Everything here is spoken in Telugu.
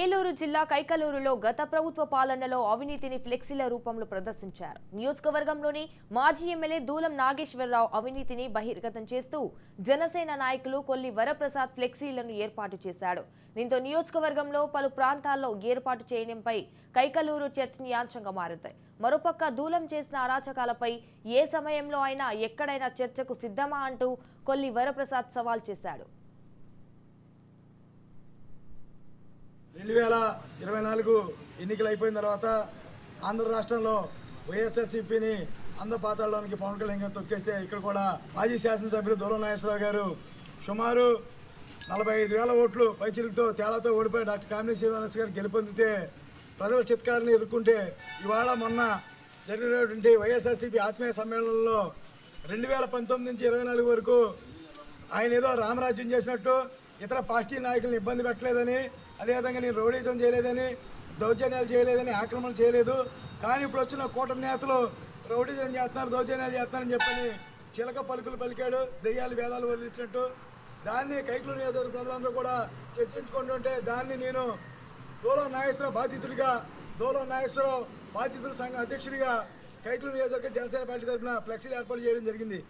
ఏలూరు జిల్లా కైకలూరులో గత ప్రభుత్వ పాలనలో అవినీతిని ఫ్లెక్సీల రూపంలో ప్రదర్శించారు. నియోజకవర్గంలోని మాజీ ఎమ్మెల్యే దూలం నాగేశ్వరరావు అవినీతిని బహిర్గతం చేస్తూ జనసేన నాయకులు కొల్లి వరప్రసాద్ ఫ్లెక్సీలను ఏర్పాటు చేశాడు. దీంతో నియోజకవర్గంలో పలు ప్రాంతాల్లో ఏర్పాటు చేయడంపై కైకలూరు చర్చనీయాంశంగా మారుతాయి మరోపక్క దూలం చేసిన అరాచకాలపై ఏ సమయంలో అయినా ఎక్కడైనా చర్చకు సిద్ధమా అంటూ కొల్లి వరప్రసాద్ సవాల్ చేశాడు. వేల ఇరవై నాలుగు ఎన్నికలు అయిపోయిన తర్వాత ఆంధ్ర రాష్ట్రంలో వైఎస్ఆర్సీపీని అందపాతాల్లోనికి పవన్ కళ్యాణ్ గారు తొక్కేస్తే ఇక్కడ కూడా మాజీ శాసనసభ్యులు దూరం నాగేశ్వరరావు గారు సుమారు నలభై ఐదు వేల ఓట్లు పైచిలుకుతో తేడాతో ఓడిపోయి డాక్టర్ కామినీ శ్రీనివాస్ గారు గెలుపొందితే ప్రజల చిత్కారాన్ని ఎదుర్కొంటే ఇవాళ మొన్న జరిగినటువంటి వైఎస్ఆర్సీపీ ఆత్మీయ సమ్మేళనంలో రెండు వేల పంతొమ్మిది నుంచి ఇరవై నాలుగు వరకు ఆయన ఏదో రామరాజ్యం చేసినట్టు ఇతర పార్టీ నాయకులను ఇబ్బంది పెట్టలేదని అదేవిధంగా నేను రౌడీజం చేయలేదని దౌర్జన్యాలు చేయలేదని ఆక్రమణ చేయలేదు. కానీ ఇప్పుడు వచ్చిన కూటమి నేతలు రౌడీజం చేస్తున్నారు దౌర్జన్యాలు చేస్తున్నారని చెప్పని చిలక పలుకులు పలికాడు దెయ్యాలు వేదాలు వదిలించినట్టు. దాన్ని కైకులు నియోజకవర్గ ప్రజలందరూ కూడా చర్చించుకుంటుంటే దాన్ని నేను దూలం నాగేశ్వరరావు బాధితుడిగా దూలం నాగేశ్వరరావు బాధితుల సంఘ అధ్యక్షుడిగా కైకులు నియోజకవర్గ జనసేన పార్టీ తరఫున ఫ్లెక్సీలు ఏర్పాటు చేయడం జరిగింది.